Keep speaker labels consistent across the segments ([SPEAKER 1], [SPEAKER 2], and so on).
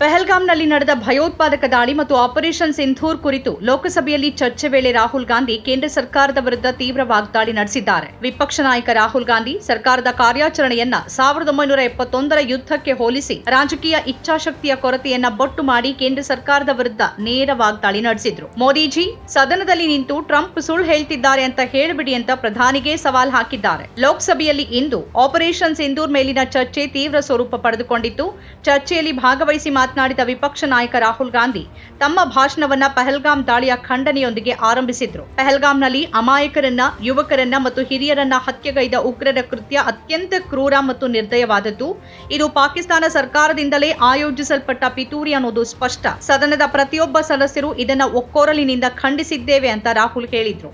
[SPEAKER 1] ಪೆಹಲ್ಗಾಂನಲ್ಲಿ ನಡೆದ ಭಯೋತ್ಪಾದಕ ದಾಳಿ ಮತ್ತು ಆಪರೇಷನ್ ಸಿಂಧೂರ್ ಕುರಿತು ಲೋಕಸಭೆಯಲ್ಲಿ ಚರ್ಚೆ ವೇಳೆ ರಾಹುಲ್ ಗಾಂಧಿ ಕೇಂದ್ರ ಸರ್ಕಾರದ ವಿರುದ್ಧ ತೀವ್ರ ವಾಗ್ದಾಳಿ ನಡೆಸಿದ್ದಾರೆ. ವಿಪಕ್ಷ ನಾಯಕ ರಾಹುಲ್ ಗಾಂಧಿ ಸರ್ಕಾರದ ಕಾರ್ಯಾಚರಣೆಯನ್ನ ಸಾವಿರದ ಒಂಬೈನೂರ ಎಪ್ಪತ್ತೊಂದರ ಯುದ್ಧಕ್ಕೆ ಹೋಲಿಸಿ ರಾಜಕೀಯ ಇಚ್ಛಾಶಕ್ತಿಯ ಕೊರತೆಯನ್ನ ಬೊಟ್ಟು ಮಾಡಿ ಕೇಂದ್ರ ಸರ್ಕಾರದ ವಿರುದ್ಧ ನೇರ ವಾಗ್ದಾಳಿ ನಡೆಸಿದ್ರು. ಮೋದಿಜಿ, ಸದನದಲ್ಲಿ ನಿಂತು ಟ್ರಂಪ್ ಸುಳ್ಳು ಹೇಳ್ತಿದ್ದಾರೆ ಅಂತ ಹೇಳ್ಬಿಡಿ ಅಂತ ಪ್ರಧಾನಿಗೆ ಸವಾಲ್ ಹಾಕಿದ್ದಾರೆ. ಲೋಕಸಭೆಯಲ್ಲಿ ಇಂದು ಆಪರೇಷನ್ ಸಿಂಧೂರ್ ಮೇಲಿನ ಚರ್ಚೆ ತೀವ್ರ ಸ್ವರೂಪ ಪಡೆದುಕೊಂಡಿತ್ತು. ಚರ್ಚೆಯಲ್ಲಿ ಭಾಗವಹಿಸಿ ಮಾತನಾಡಿದ ವಿಪಕ್ಷ ನಾಯಕ ರಾಹುಲ್ ಗಾಂಧಿ ತಮ್ಮ ಭಾಷಣವನ್ನ ಪಹಲ್ಗಾಮ್ ದಾಳಿಯ ಖಂಡನೆಯೊಂದಿಗೆ ಆರಂಭಿಸಿದ್ರು. ಪಹಲ್ಗಾಮ್ನಲ್ಲಿ ಅಮಾಯಕರನ್ನ ಯುವಕರನ್ನ ಮತ್ತು ಹಿರಿಯರನ್ನ ಹತ್ಯೆಗೈದ ಉಗ್ರರ ಕೃತ್ಯ ಅತ್ಯಂತ ಕ್ರೂರ ಮತ್ತು ನಿರ್ದಯವಾದದ್ದು. ಇದು ಪಾಕಿಸ್ತಾನ ಸರ್ಕಾರದಿಂದಲೇ ಆಯೋಜಿಸಲ್ಪಟ್ಟ ಪಿತೂರಿ ಅನ್ನೋದು ಸ್ಪಷ್ಟ. ಸದನದ ಪ್ರತಿಯೊಬ್ಬ ಸದಸ್ಯರು ಇದನ್ನ ಒಕ್ಕೋರಲಿನಿಂದ ಖಂಡಿಸಿದ್ದೇವೆ ಅಂತ ರಾಹುಲ್ ಹೇಳಿದ್ರು.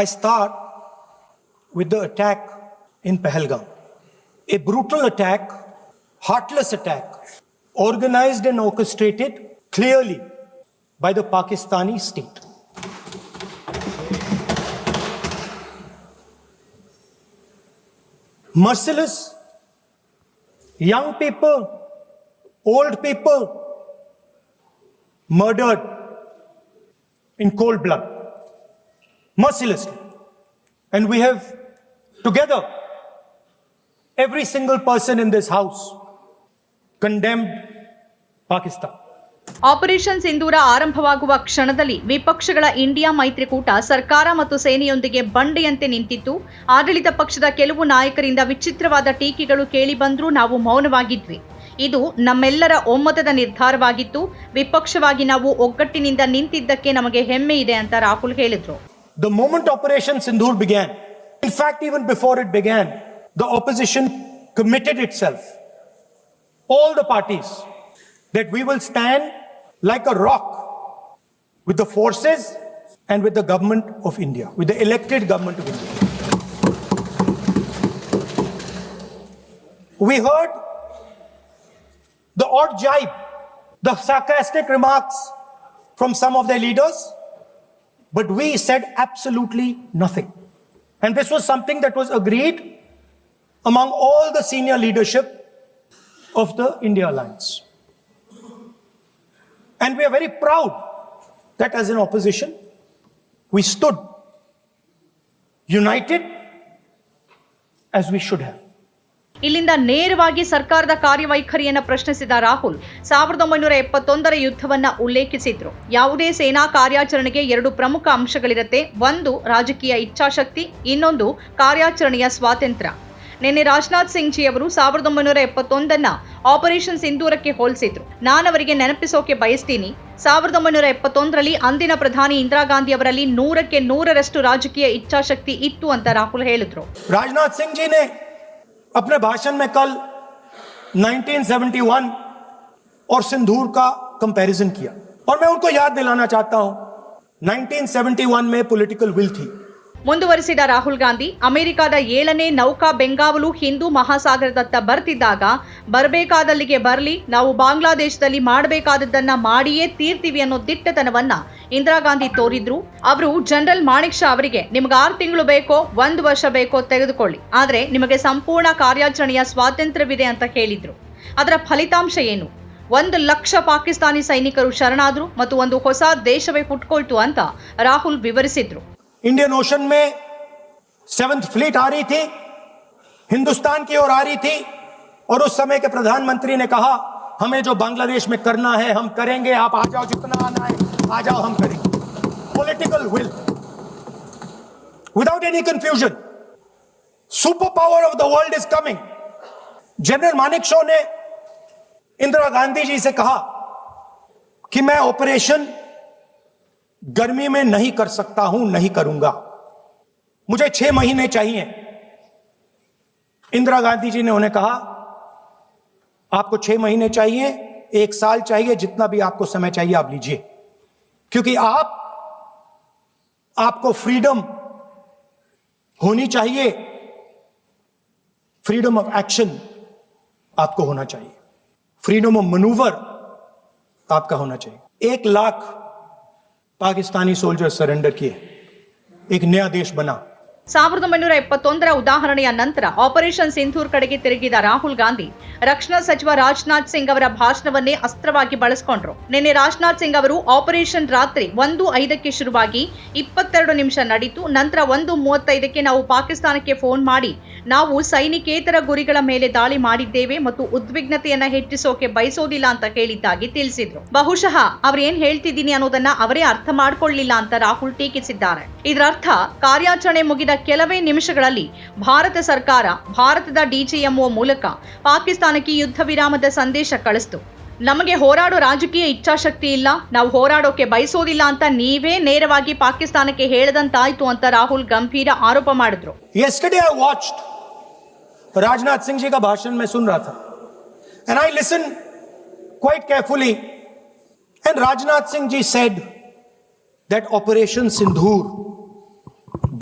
[SPEAKER 2] I start with the attack in Pahalgam. A brutal attack, heartless attack, organized and orchestrated clearly by the Pakistani state. Merciless, young people, old people murdered in cold blood mercilessly. And we have together, every single person in this house condemned Pakistan.
[SPEAKER 1] Operation Sindoor ಆರಂಭವಾಗುವ ಕ್ಷಣದಲ್ಲಿ ವಿಪಕ್ಷಗಳ India ಮೈತ್ರಿಕೂಟ ಸರ್ಕಾರ ಮತ್ತು ಸೇನೆಯೊಂದಿಗೆ ಬಂಡೆಯಂತೆ ನಿಂತಿತ್ತು. ಆಡಳಿತ ಪಕ್ಷದ ಕೆಲವು ನಾಯಕರಿಂದ ವಿಚಿತ್ರವಾದ ಟೀಕೆಗಳು ಕೇಳಿಬಂದರೂ ನಾವು ಮೌನವಾಗಿದ್ವಿ. ಇದು ನಮ್ಮೆಲ್ಲರ ಒಮ್ಮತದ ನಿರ್ಧಾರವಾಗಿತ್ತು. ವಿಪಕ್ಷವಾಗಿ ನಾವು ಒಗ್ಗಟ್ಟಿನಿಂದ ನಿಂತಿದ್ದಕ್ಕೆ ನಮಗೆ ಹೆಮ್ಮೆ ಇದೆ ಅಂತ ರಾಹುಲ್ ಹೇಳಿದ್ರು.
[SPEAKER 2] The moment Operation Sindhur began, in fact, even before it began, the opposition committed itself, all the parties, that we will stand like a rock with the forces and with the government of India, with the elected government of India. We heard the odd jibe, the sarcastic remarks from some of their leaders. But we said absolutely nothing. And this was something that was agreed among all the senior leadership of the India Alliance. And we are very proud that as an opposition, we stood united as we should have.
[SPEAKER 1] ಇಲ್ಲಿಂದ ನೇರವಾಗಿ ಸರ್ಕಾರದ ಕಾರ್ಯವೈಖರಿಯನ್ನು ಪ್ರಶ್ನಿಸಿದ ರಾಹುಲ್ ಸಾವಿರದ ಒಂಬೈನೂರ ಎಪ್ಪತ್ತೊಂದರ ಯುದ್ಧವನ್ನು ಉಲ್ಲೇಖಿಸಿದ್ರು ಯಾವುದೇ ಸೇನಾ ಕಾರ್ಯಾಚರಣೆಗೆ ಎರಡು ಪ್ರಮುಖ ಅಂಶಗಳಿರುತ್ತೆ ಒಂದು ರಾಜಕೀಯ ಇಚ್ಛಾಶಕ್ತಿ ಇನ್ನೊಂದು ಕಾರ್ಯಾಚರಣೆಯ ಸ್ವಾತಂತ್ರ್ಯ ನಿನ್ನೆ ರಾಜನಾಥ್ ಸಿಂಗ್ ಜಿ ಅವರು ಸಾವಿರದ ಒಂಬೈನೂರ ಎಪ್ಪತ್ತೊಂದನ್ನ ಆಪರೇಷನ್ ಸಿಂಧೂರಕ್ಕೆ ಹೋಲಿಸಿದ್ರು ನಾನವರಿಗೆ ನೆನಪಿಸೋಕೆ ಬಯಸ್ತೀನಿ ಸಾವಿರದ ಒಂಬೈನೂರ ಎಪ್ಪತ್ತೊಂದರಲ್ಲಿ ಅಂದಿನ ಪ್ರಧಾನಿ ಇಂದಿರಾ ಗಾಂಧಿ ಅವರಲ್ಲಿ ನೂರಕ್ಕೆ ನೂರರಷ್ಟು ರಾಜಕೀಯ ಇಚ್ಛಾಶಕ್ತಿ ಇತ್ತು ಅಂತ ರಾಹುಲ್ ಹೇಳಿದ್ರು
[SPEAKER 2] राजनाथ सिंह जी ने अपने भाषण में कल 1971 और सिंदूर का कंपैरिजन किया और मैं उनको याद दिलाना चाहता हूं 1971 में पॉलिटिकल विल थी
[SPEAKER 1] ಮುಂದುವರಿಸಿದ ರಾಹುಲ್ ಗಾಂಧಿ, ಅಮೆರಿಕದ ಏಳನೇ ನೌಕಾ ಬೆಂಗಾವಲು ಹಿಂದೂ ಮಹಾಸಾಗರದತ್ತ ಬರ್ತಿದ್ದಾಗ, ಬರಬೇಕಾದಲ್ಲಿಗೆ ಬರಲಿ, ನಾವು ಬಾಂಗ್ಲಾದೇಶದಲ್ಲಿ ಮಾಡಬೇಕಾದದ್ದನ್ನ ಮಾಡಿಯೇ ತೀರ್ತೀವಿ ಅನ್ನೋ ದಿಟ್ಟತನವನ್ನ ಇಂದಿರಾ ಗಾಂಧಿ ತೋರಿದ್ರು. ಅವರು ಜನರಲ್ ಮಾಣಿಕ್ ಶಾ ಅವರಿಗೆ, ನಿಮ್ಗೆ ಆರು ತಿಂಗಳು ಬೇಕೋ, ಒಂದು ವರ್ಷ ಬೇಕೋ ತೆಗೆದುಕೊಳ್ಳಿ. ಆದರೆ ನಿಮಗೆ ಸಂಪೂರ್ಣ ಕಾರ್ಯಾಚರಣೆಯ ಸ್ವಾತಂತ್ರ್ಯವಿದೆ ಅಂತ ಹೇಳಿದ್ರು. ಅದರ ಫಲಿತಾಂಶ ಏನು? ಒಂದು ಲಕ್ಷ ಪಾಕಿಸ್ತಾನಿ ಸೈನಿಕರು ಶರಣಾದ್ರು ಮತ್ತು ಒಂದು ಹೊಸ ದೇಶವೇ ಹುಟ್ಕೊಳ್ತು ಅಂತ ರಾಹುಲ್ ವಿವರಿಸಿದ್ರು.
[SPEAKER 2] इंडियन ओशन में सेवंथ फ्लीट आ रही थी, हिंदुस्तान की ओर आ रही थी, और उस समय के प्रधानमंत्री ने कहा, हमें जो बांग्लादेश में करना है, हम करेंगे, आप आ जाओ जितना आना है, आ जाओ हम करेंगे। Political will without any confusion super power of the world is coming general Manekshaw ने इंदिरा गांधी जी से कहा कि मैं ऑपरेशन गर्मी में नहीं कर सकता हूँ, नहीं करूँगा। मुझे छह महीने चाहिए। इंदिरा गांधी जी ने उन्हें कहा, आपको छह महीने चाहिए, एक साल चाहिए, जितना भी आपको समय चाहिए, आप लीजिए। क्योंकि आप, आपको फ्रीडम होनी चाहिए। फ्रीडम ऑफ़ एक्शन आपको होना चाहिए। फ्रीडम ऑफ़ मनूवर आपका होना चाहिए। एक लाख पाकिस्तानी सोल्जर सरेंडर किए। एक नया देश बना।
[SPEAKER 1] ಸಾವಿರದ ಒಂಬೈನೂರ ಎಪ್ಪತ್ತೊಂದರ ಉದಾಹರಣೆಯ ನಂತರ ಆಪರೇಷನ್ ಸಿಂಧೂರ್ ಕಡೆಗೆ ತಿರುಗಿದ ರಾಹುಲ್ ಗಾಂಧಿ, ರಕ್ಷಣಾ ಸಚಿವ ರಾಜನಾಥ್ ಸಿಂಗ್ ಅವರ ಭಾಷಣವನ್ನೇ ಅಸ್ತ್ರವಾಗಿ ಬಳಸಿಕೊಂಡ್ರು. ನಿನ್ನೆ ರಾಜನಾಥ್ ಸಿಂಗ್ ಅವರು ಆಪರೇಷನ್ ರಾತ್ರಿ ಒಂದು ಐದಕ್ಕೆ ಶುರುವಾಗಿ ಇಪ್ಪತ್ತೆರಡು ನಿಮಿಷ ನಡೀತು. ನಂತರ ಒಂದು ಮೂವತ್ತೈದಕ್ಕೆ ನಾವು ಪಾಕಿಸ್ತಾನಕ್ಕೆ ಫೋನ್ ಮಾಡಿ, ನಾವು ಸೈನಿಕೇತರ ಗುರಿಗಳ ಮೇಲೆ ದಾಳಿ ಮಾಡಿದ್ದೇವೆ ಮತ್ತು ಉದ್ವಿಗ್ನತೆಯನ್ನ ಹೆಚ್ಚಿಸೋಕೆ ಬಯಸೋದಿಲ್ಲ ಅಂತ ಕೇಳಿದ್ದಾಗಿ ತಿಳಿಸಿದ್ರು. ಬಹುಶಃ ಅವ್ರೇನ್ ಹೇಳ್ತಿದ್ದೀನಿ ಅನ್ನೋದನ್ನ ಅವರೇ ಅರ್ಥ ಮಾಡ್ಕೊಳ್ಳಿಲ್ಲ ಅಂತ ರಾಹುಲ್ ಟೀಕಿಸಿದ್ದಾರೆ. ಇದರರ್ಥ ಕಾರ್ಯಾಚರಣೆ ಮುಗಿದ ಕೆಲವೇ ನಿಮಿಷಗಳಲ್ಲಿ ಭಾರತ ಸರ್ಕಾರ ಭಾರತದ ಡಿಜಿಎಂಒ ಮೂಲಕ ಪಾಕಿಸ್ತಾನಕ್ಕೆ ಯುದ್ಧ ವಿರಾಮದ ಸಂದೇಶ ಕಳಿಸ್ತು. ನಮಗೆ ಹೋರಾಡೋ ರಾಜಕೀಯ ಇಚ್ಛಾಶಕ್ತಿ ಇಲ್ಲ, ನಾವು ಹೋರಾಡೋಕೆ ಬಯಸೋದಿಲ್ಲ ಅಂತ ನೀವೇ ನೇರವಾಗಿ ಪಾಕಿಸ್ತಾನಕ್ಕೆ ಹೇಳದಂತಾಯ್ತು ಅಂತ ರಾಹುಲ್ ಗಂಭೀರ ಆರೋಪ ಮಾಡಿದ್ರು.
[SPEAKER 2] ರಾಜನಾಥ್ ಸಿಂಗ್ ಜೀಗ ಭಾಷಣ ಮೇ ಸುನ್ I listen quite carefully and Rajnath Singh ji said that operation Sindoor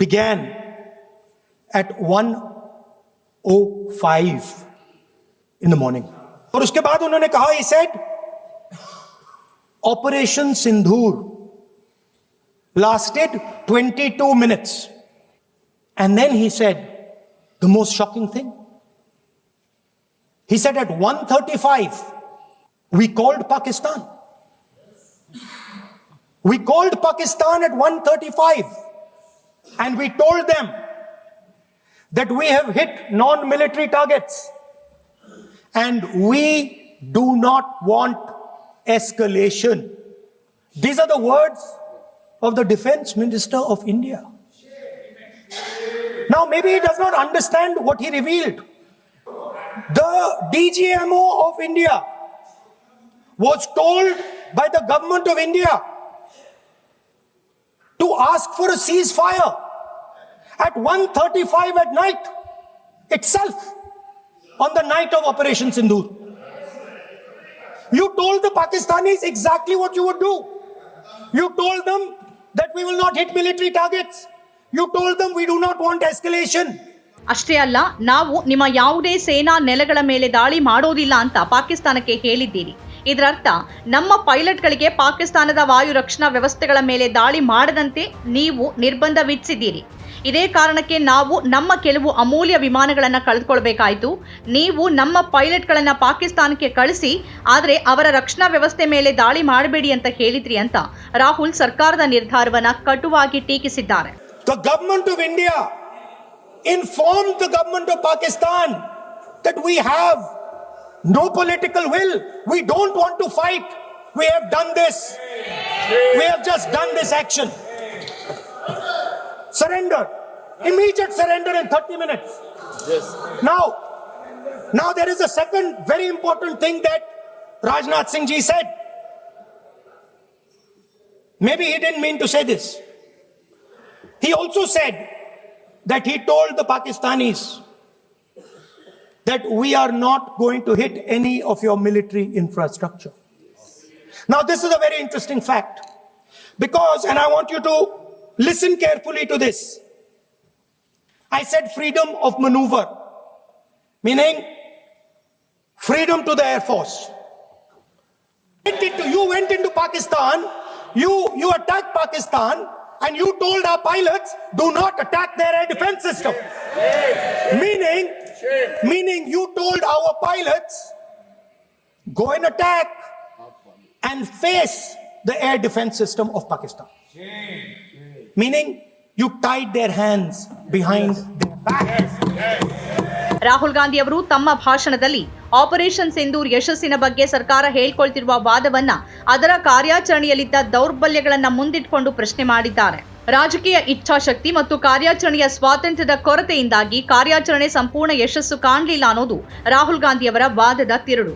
[SPEAKER 2] began at 1:05 in the morning और उसके बाद उन्होंने कहा he said Operation Sindhur lasted 22 minutes and then he said the most shocking thing. He said at 1:35 we called Pakistan. We called Pakistan at 1:35 and we told them that we have hit non-military targets and we do not want escalation. These are the words of the defense minister of India. Now, maybe he does not understand what he revealed. The DGMO of India was told by the government of India to ask for a ceasefire at 1:35 at night itself on the night of Operation Sindoor. You told the Pakistanis exactly what you would do. You told them that we will not hit military targets. You told them we do not want escalation.
[SPEAKER 1] ಅಷ್ಟೇ ಅಲ್ಲ ನಾವು ನಿಮ್ಮ ಯಾವುದೇ ಸೇನಾ ನೆಲೆಗಳ ಮೇಲೆ ದಾಳಿ ಮಾಡೋದಿಲ್ಲ ಅಂತ ಪಾಕಿಸ್ತಾನಕ್ಕೆ ಹೇಳಿದ್ದೀರಿ ಇದರರ್ಥ ನಮ್ಮ ಪೈಲಟ್ಗಳಿಗೆ ಪಾಕಿಸ್ತಾನದ ವಾಯು ರಕ್ಷಣಾ ವ್ಯವಸ್ಥೆಗಳ ಮೇಲೆ ದಾಳಿ ಮಾಡದಂತೆ ನೀವು ನಿರ್ಬಂಧ ವಿಧಿಸಿದ್ದೀರಿ ಇದೇ ಕಾರಣಕ್ಕೆ ನಾವು ನಮ್ಮ ಕೆಲವು ಅಮೂಲ್ಯ ವಿಮಾನಗಳನ್ನು ಕಳೆದುಕೊಳ್ಬೇಕಾಯ್ತು ನೀವು ನಮ್ಮ ಪೈಲಟ್ಗಳನ್ನು ಪಾಕಿಸ್ತಾನಕ್ಕೆ ಕಳಿಸಿ ಆದರೆ ಅವರ ರಕ್ಷಣಾ ವ್ಯವಸ್ಥೆ ಮೇಲೆ ದಾಳಿ ಮಾಡಬೇಡಿ ಅಂತ ಹೇಳಿದ್ರಿ ಅಂತ ರಾಹುಲ್ ಸರ್ಕಾರದ ನಿರ್ಧಾರವನ್ನು ಕಟುವಾಗಿ ಟೀಕಿಸಿದ್ದಾರೆ
[SPEAKER 2] The government of India informed the government of Pakistan that we have no political will. We don't want to fight. We have done this. We have just done this action. Surrender. Immediate surrender in 30 minutes. Yes. Now, now there is a second very important thing that Rajnath Singh ji said. Maybe he didn't mean to say this. He also said that he told the Pakistanis that we are not going to hit any of your military infrastructure. Now, this is a very interesting fact because, and I want you to listen carefully to this. I said freedom of maneuver, meaning freedom to the Air Force. Into- you went into Pakistan, you, you attacked Pakistan, and you told our pilots, do not attack their air defense system. Meaning, meaning you told our pilots, go and attack and face the air defense system of Pakistan. Tied their hands behind their back.
[SPEAKER 1] Rahul Gandhi ಅವರು ತಮ್ಮ ಭಾಷಣದಲ್ಲಿ operation Sindoor ಯಶಸ್ಸಿನ ಬಗ್ಗೆ ಸರ್ಕಾರ ಹೇಳ್ಕೊಳ್ತಿರುವ ವಾದವನ್ನ ಅದರ ಕಾರ್ಯಾಚರಣೆಯಲ್ಲಿದ್ದ ದೌರ್ಬಲ್ಯಗಳನ್ನ ಮುಂದಿಟ್ಕೊಂಡು ಪ್ರಶ್ನೆ ಮಾಡಿದ್ದಾರೆ ರಾಜಕೀಯ ಇಚ್ಛಾಶಕ್ತಿ ಮತ್ತು ಕಾರ್ಯಾಚರಣೆಯ ಸ್ವಾತಂತ್ರ್ಯದ ಕೊರತೆಯಿಂದಾಗಿ ಕಾರ್ಯಾಚರಣೆ ಸಂಪೂರ್ಣ ಯಶಸ್ಸು ಕಾಣಲಿಲ್ಲ ಅನ್ನೋದು ರಾಹುಲ್ ಗಾಂಧಿಯವರ ವಾದದ ತಿರುಳು